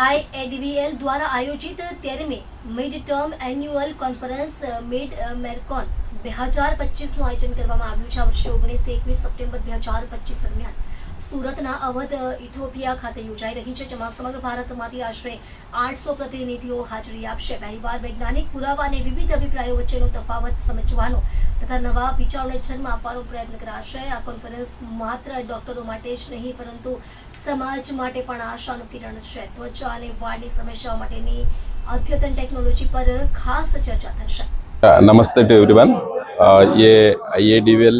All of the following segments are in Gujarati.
આઈએડીવીએલ દ્વારા આયોજિત તેરમી mid term annual conference mid મેરકોન બે હજાર પચીસનું આયોજન કરવામાં આવ્યું છે આ વર્ષે ઓગણીસથી એકવીસ સપ્ટેમ્બર બે હજાર પચીસ દરમિયાન. સુરતના અવધ ઇથોપિયા ખાતે યોજાઈ રહી છે, જેમાં સમગ્ર ભારતમાંથી આશરે આઠસો પ્રતિનિધિઓ હાજરી આપશે. પહેલીવાર વૈજ્ઞાનિક પુરાવા અને વિવિધ અભિપ્રાયો વચ્ચેનો તફાવત સમજવાનો તથા નવા વિચારોને જન્મ આપવાનો પ્રયત્ન કરાશે. આ કોન્ફરન્સ માત્ર ડોક્ટરો માટે જ નહીં, પરંતુ સમાજ માટે પણ આશાનું કિરણ છે ત્વચા અને વાળની સમસ્યાઓ માટેની અદ્યતન ટેકનોલોજી પર ખાસ ચર્ચા થશે Uh, to everyone. Uh, ये IADVL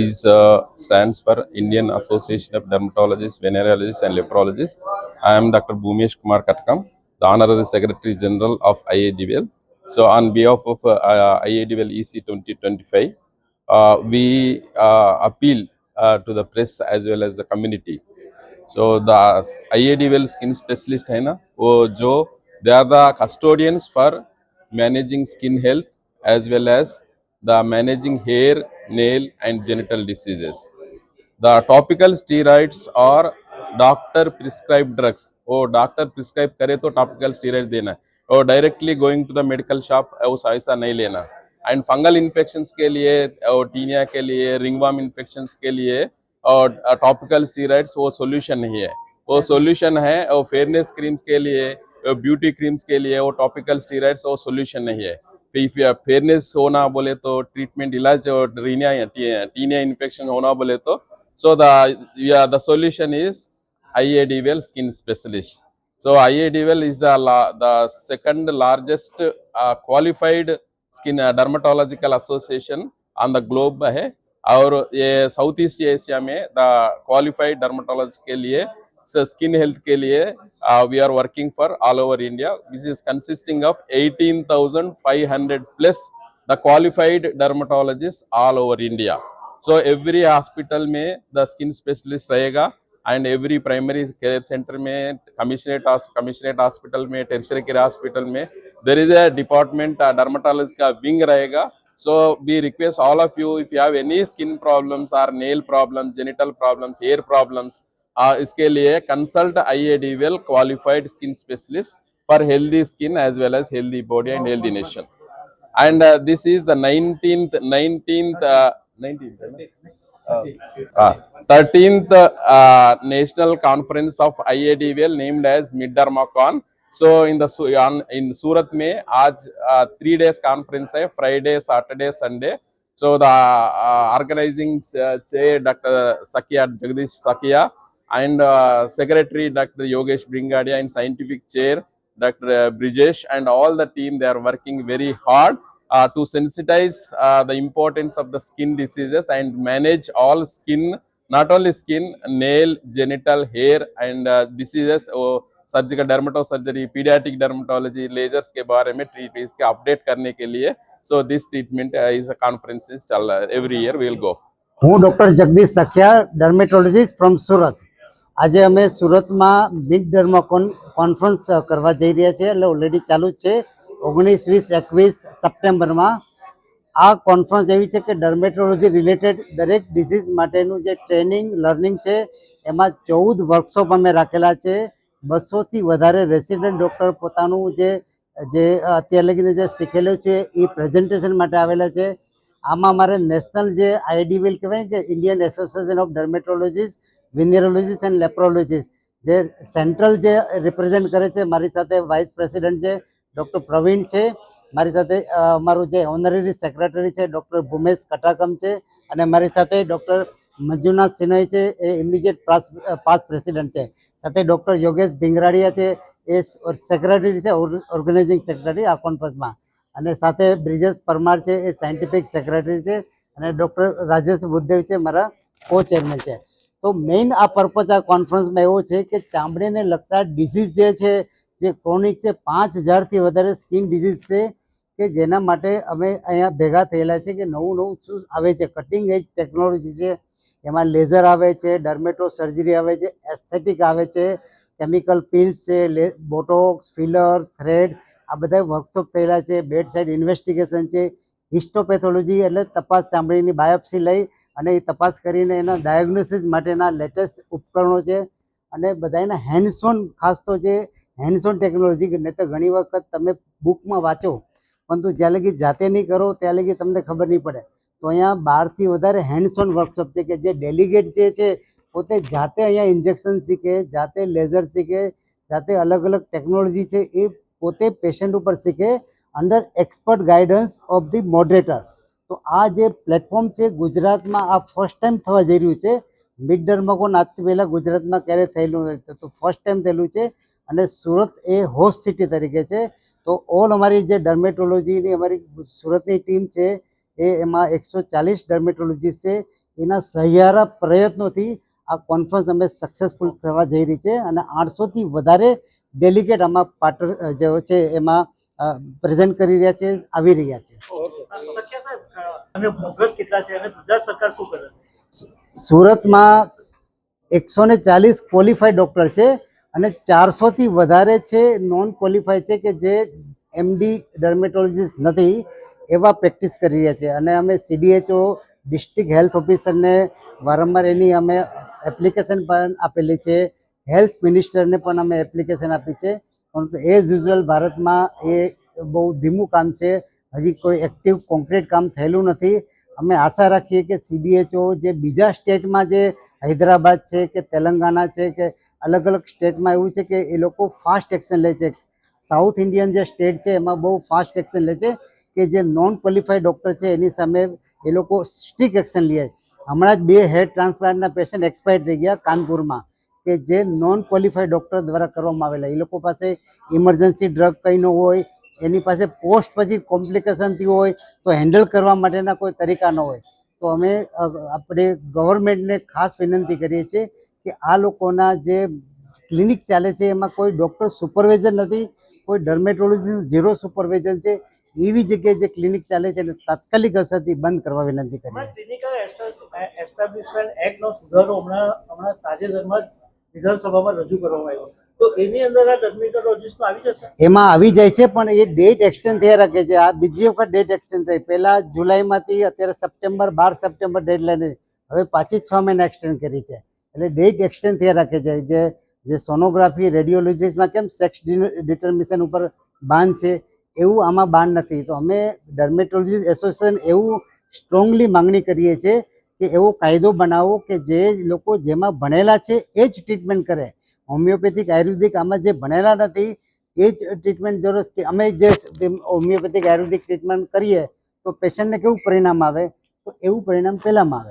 is uh, stands for Indian Association of Dermatologists, Venereologists and Leprologists. I am Dr. Bhumesh Kumar Katkam, the Honorary Secretary General of IADVL. So on behalf of uh, uh, IADVL EC 2025, uh, we uh, appeal uh, to the press as well as the community. So the IADVL skin specialist है ना, वो जो they are the custodians for managing skin health as well as the managing hair nail and genital diseases the topical steroids और डॉक्टर प्रिस्क्राइब ड्रग्स वो डॉक्टर प्रिस्क्राइब करे तो टॉपिकल स्टीराइड देना है। और directly going to the medical shop ऐसा नहीं लेना। एंड फंगल इन्फेक्शन के लिए और टीनिया के लिए रिंगवाम इन्फेक्शन के लिए और टॉपिकल सीराइड्स वो सोल्यूशन नहीं है। वो सोल्यूशन है, वो फेयरनेस क्रीम्स के लिए ब्यूटी क्रीम्स के लिए, वो टॉपिकल स्टीराइड्स वो सोल्यूशन नहीं है। तो फेयरनेस होना बोले तो ट्रीटमेंट इलाज और रीनिया टीनिया इन्फेक्शन होना बोले तो so the solution is I A D VL skin specialist so I A D VL is the second largest qualified skin dermatological association on the globe है। और ये साउथ ईस्ट एशिया में द क्वालिफाइड डर्माटोलॉजिस्ट के लिए स्किन हेल्थ के लिए we are working for all over India which is consisting of 18,500 plus the qualified dermatologist all over India so every hospital में द स्किन स्पेशलिस्ट रहेगा and every primary care centre में कमिश्नरेट कमिश्नरेट हॉस्पिटल में टेरिशरी केयर हॉस्पिटल में there is a department dermatology का विंग रहेगा so we request all of you if you have any skin problems or nail problems genital problems hair problems uh, इसके लिए consult IADVL qualified skin specialist for healthy skin as well as healthy body and healthy nation and uh, this is the 19th 19th uh, 19th uh, 13th uh, national conference of IADVL named as Middermacon. So in the Su- on, in Surat में आज uh, three days conference है Friday, Saturday, Sunday. So the uh, organizing uh, chair Dr. Sakia Jagdish Sakia and uh, secretary Dr. Yogesh Bringadia and scientific chair Dr. Brijesh and all the team they are working very hard uh, to sensitize uh, the importance of the skin diseases and manage all skin not only skin nail genital hair and uh, diseases or surgical dermatosurgery paediatric dermatology lasers के बारे में ट्रीट इसके अपडेट करने के लिए so this treatment is conferences चल रहा है एवरी ईयर विल गो હું doctor Jagdish Sakhiya dermatologist from Surat આજે અમે સુરતમાં બિગ ડર્મા કોન કોન્ફરન્સ કરવા જઈ રહ્યા છીએ એટલે ઓલરેડી ચાલુ જ છે ઓગણીસ વીસ એકવીસ સપ્ટેમ્બરમાં આ કોન્ફરન્સ એવી છે કે ડર્મેટોલોજી રિલેટેડ દરેક ડિઝીઝ માટેનું જે ટ્રેનિંગ લર્નિંગ છે એમાં ચૌદ વર્કશોપ અમે રાખેલા છે બસોથી વધારે રેસિડન્ટ ડૉક્ટર પોતાનું જે જે અત્યાર લગીને જે શીખેલું છે, એ પ્રેઝન્ટેશન માટે આવેલા છે. આમાં મારે નેશનલ જે I A D V L કહેવાય કે Indian association of dermatologist venereologist and leprologist જે સેન્ટ્રલ જે રિપ્રેઝેન્ટ કરે છે, મારી સાથે વાઇસ પ્રેસિડેન્ટ છે ડૉક્ટર પ્રવીણ છે. મારી સાથે અમારું જે ઓનરરી સેક્રેટરી છે ડૉક્ટર ભૂમેશ કટાકમ છે અને મારી સાથે ડૉક્ટર મંજુનાથ સિનોય છે, એ ઇમિડિયેટ પાસ પાસ પ્રેસિડેન્ટ છે. સાથે ડૉક્ટર યોગેશ ભીંગરાડિયા છે, એ સેક્રેટરી છે ઓર્ગેનાઇઝિંગ સેક્રેટરી આ કોન્ફરન્સમાં અને સાથે બ્રિજેશ પરમાર છે, એ સાયન્ટિફિક સેક્રેટરી છે અને ડૉક્ટર રાજેશ બુદ્ધેવ છે, મારા કો ચેરમેન છે. તો મેઇન આ પર્પઝ આ કોન્ફરન્સમાં એવો છે કે ચામડીને લગતા ડિઝીઝ જે છે, જે ક્રોનિક છે, પાંચ હજારથી વધારે સ્કિન ડિઝીઝ છે કે જેના માટે અમે અહીંયા ભેગા થયેલા છે કે નવું નવું શું આવે છે કટિંગ એજ ટેકનોલોજી છે, એમાં લેઝર આવે છે ડર્મેટો સર્જરી આવે છે એસ્થેટિક આવે છે કેમિકલ પિલ્સ છે બોટોક્સ ફિલર થ્રેડ આ બધા વર્કશોપ થયેલા છે બેડ સાઇડ ઇન્વેસ્ટિગેશન છે હિસ્ટોપેથોલોજી એટલે તપાસ ચામડીની બાયોપ્સી લઈ અને એ તપાસ કરીને એના ડાયગ્નોસિસ માટેના લેટેસ્ટ ઉપકરણો છે અને બધાના હેન્ડસોન ખાસ તો જે હેન્ડસોન ટેકનોલોજી નહીં તો ઘણી વખત તમે બુકમાં વાંચો પરંતુ જ્યાં લગી જાતે નહીં કરો, ત્યાં લગી તમને ખબર નહીં પડે. તો અહીંયા બારથી વધારે હેન્ડ્સ ઓન વર્કશોપ છે કે જે ડેલિગેટ જે છે, પોતે જાતે અહીંયા ઇન્જેક્શન શીખે, જાતે લેઝર શીખે, જાતે અલગ અલગ ટેકનોલોજી છે, એ પોતે પેશન્ટ ઉપર શીખે under expert guidance of the moderator તો આ જે પ્લેટફોર્મ છે ગુજરાતમાં આ ફર્સ્ટ ટાઈમ થવા જઈ રહ્યું છે. મિડ ડર્માકોન આજથી પહેલાં ગુજરાતમાં ક્યારેય થયેલું નથી. તો ફર્સ્ટ ટાઈમ થયેલું છે. અને સુરત એ હોસ્ટ સિટી તરીકે છે. તો ઓલ અમારી જે ડર્મેટોલોજીની અમારી સુરતની ટીમ છે એ એમાં એકસો ચાલીસ ડર્મેટોલોજીસ્ટ છે. એના સહિયારા પ્રયત્નોથી આ કોન્ફરન્સ અમે સક્સેસફુલ થવા જઈ રહી છે અને આઠસોથી વધારે ડેલિગેટ આમાં પાર્ટર જેવો છે એમાં પ્રેઝન્ટ કરી રહ્યા છે આવી રહ્યા છે. સત્ય સાહેબ અને બોગસ કેટલા છે અને ગુજરાત સરકાર શું કરે? સુરતમાં એકસો ને ચાલીસ ક્વોલિફાઈડ ડૉક્ટર છે. અને ચારસોથી વધારે છે નોન ક્વોલિફાય છે કે જે એમડી ડર્મેટોલોજીસ્ટ નથી, એવા પ્રેક્ટિસ કરી રહ્યા છે. અને અમે સીડીએચઓ ડિસ્ટ્રિક્ટ હેલ્થ ઓફિસરને વારંવાર એની અમે એપ્લિકેશન પણ આપેલી છે. હેલ્થ મિનિસ્ટરને પણ અમે એપ્લિકેશન આપી છે. પરંતુ એઝ યુઝ્યુઅલ ભારતમાં એ બહુ ધીમું કામ છે. હજી કોઈ એક્ટિવ કોન્ક્રીટ કામ થયેલું નથી. અમે આશા રાખીએ કે સીડીએચઓ જે બીજા સ્ટેટમાં જે હૈદરાબાદ છે કે તેલંગાણા છે કે અલગ અલગ સ્ટેટમાં એવું છે કે એ લોકો ફાસ્ટ એક્શન લે છે. સાઉથ ઇન્ડિયન જે સ્ટેટ છે, એમાં બહુ ફાસ્ટ એક્શન લે છે કે જે નોન ક્વોલિફાઈડ ડૉક્ટર છે, એની સામે એ લોકો સ્ટ્રિક એક્શન લે. હમણાં જ બે હેડ ટ્રાન્સપ્લાન્ટના પેશન્ટ એક્સપાયર થઈ ગયા કાનપુરમાં કે જે નોન ક્વોલિફાઈડ ડૉક્ટર દ્વારા કરવામાં આવેલા. એ લોકો પાસે ઇમરજન્સી ડ્રગ કંઈ ન હોય, એની પાસે પોસ્ટ પછી કોમ્પ્લિકેશનથી હોય, તો હેન્ડલ કરવા માટેના કોઈ તરીકા ન હોય. તો અમે આપણે ગવર્મેન્ટને ખાસ વિનંતી કરીએ છીએ કે આ લોકોના જે ક્લિનિક ચાલે છે એમાં કોઈ ડૉક્ટર સુપરવિઝન નથી કોઈ ડર્મેટોલોજીનું ઝીરો સુપરવિઝન છે. એવી જગ્યાએ જે ક્લિનિક ચાલે છે એને તાત્કાલિક અસરથી બંધ કરવા વિનંતી કરી એસ્ટાબ્લિશમેન્ટ એક્ટનો સુધારો હમણાં હમણાં તાજેતરમાં વિધાનસભામાં રજૂ કરવામાં આવ્યો. તો એની અંદર આ ડર્મેટોલોજીસ્ટનો આવી જશે? એમાં આવી જાય છે પણ એ ડેટ એક્સટેન્ડ થયા રાખે છે. આ બીજી વખત ડેટ એક્સટેન્ડ થઈ પહેલાં જુલાઈમાંથી અત્યારે સપ્ટેમ્બર બાર સપ્ટેમ્બર ડેડલાઈન હવે પાછી છ મહિના એક્સટેન્ડ કરી છે. એટલે ડેટ એક્સટેન્ડ થયા રાખે છે. જે જે સોનોગ્રાફી રેડિયોલોજીસમાં કેમ સેક્સ ડિટર્મિનેશન ઉપર બાન છે, એવું આમાં બાન નથી. તો અમે ડર્મેટોલોજી એસોસિએશન એવું સ્ટ્રોંગલી માંગણી કરીએ છીએ કે એવો કાયદો બનાવો કે જે લોકો જેમાં ભણેલા છે એ જ ટ્રીટમેન્ટ કરે. હોમિયોપેથિક આયુર્વેદિક આમાં જે ભણેલા નથી, એ જ ટ્રીટમેન્ટ જરૂર કે અમે જે હોમિયોપેથિક આયુર્વેદિક ટ્રીટમેન્ટ કરીએ તો પેશન્ટને કેવું પરિણામ આવે? તો એવું પરિણામ પહેલાંમાં આવે.